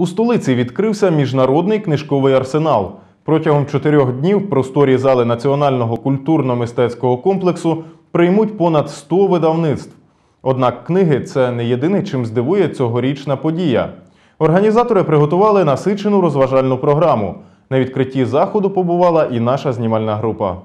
У столиці відкрився міжнародний книжковий арсенал. Протягом чотирьох днів просторі зали Національного культурно-мистецького комплексу приймуть понад 100 видавництв. Однак книги це не єдине, чим здивує цьогорічна подія. Організатори приготували насичену розважальну програму. На відкритті заходу побувала і наша знімальна група.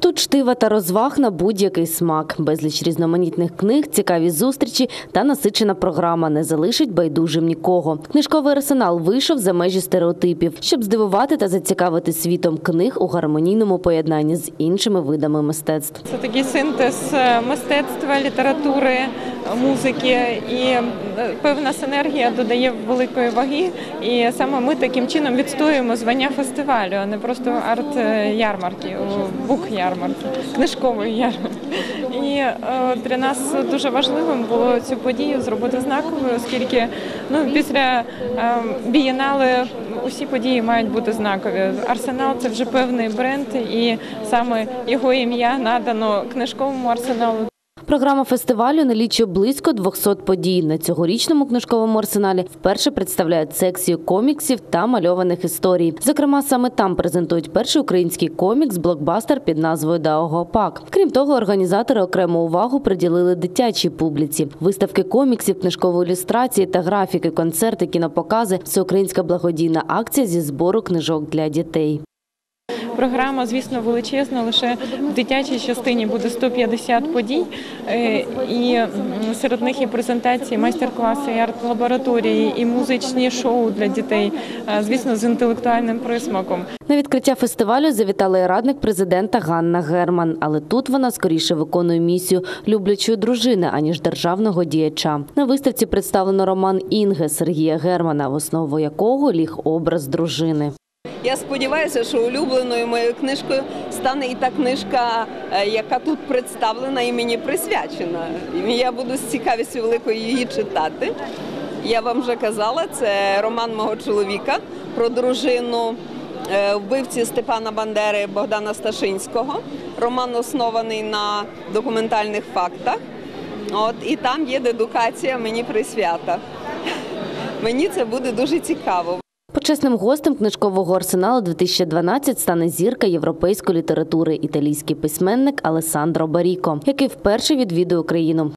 Тут штива та розваг на будь-який смак, безліч різноманітних книг, цікаві зустрічі та насичена програма не залишить байдужим нікого. Книжковий арсенал вийшов за межі стереотипів, щоб здивувати та зацікавити світом книг у гармонійному поєднанні з іншими видами мистецтв. Це такий синтез е, мистецтва, літератури, музики і е, певна синергія додає великої ваги. І саме ми таким чином відстоюємо звання фестивалю, а не просто арт-ярмарки, бук-ярмарки, книжкової ярмарки. І е, для нас дуже важливим було цю подію зробити знаковою, оскільки ну, після е, бієнали усі події мають бути знакові. Арсенал це вже певний бренд, і саме його ім'я надано книжковому арсеналу. Програма фестивалю налічує близько 200 подій. На цьогорічному книжковому арсеналі вперше представляють секцію коміксів та мальованих історій. Зокрема, саме там презентують перший український комікс блокбастер під назвою Даогопак. Крім того, організатори окрему увагу приділили дитячій публіці. Виставки коміксів, книжкової ілюстрації та графіки, концерти, кінопокази всеукраїнська благодійна акція зі збору книжок для дітей. Програма, звісно, величезна. Лише в дитячій частині буде 150 подій, Е, і серед них і презентації, майстер-класи, і арт-лабораторії, і музичні шоу для дітей. е, Звісно, з інтелектуальним присмаком. На відкриття фестивалю завітала і радник президента Ганна Герман, але тут вона скоріше виконує місію люблячої дружини, аніж державного діяча. На виставці представлено роман Інги Сергія Германа, в основу якого ліг образ дружини. Я сподіваюся, що улюбленою моєю книжкою стане і та книжка, е, яка тут представлена і мені присвячена. Я буду з цікавістю великою її читати. Я вам вже казала, це роман мого чоловіка про дружину е, вбивці Степана Бандери Богдана Сташинського. Роман оснований на документальних фактах. От і там є дедукація мені присвята. Мені це буде дуже цікаво. Почесним гостем книжкового арсеналу 2012 стане зірка європейської літератури італійський письменник Алесандро Баріко, який вперше відвідує Україну.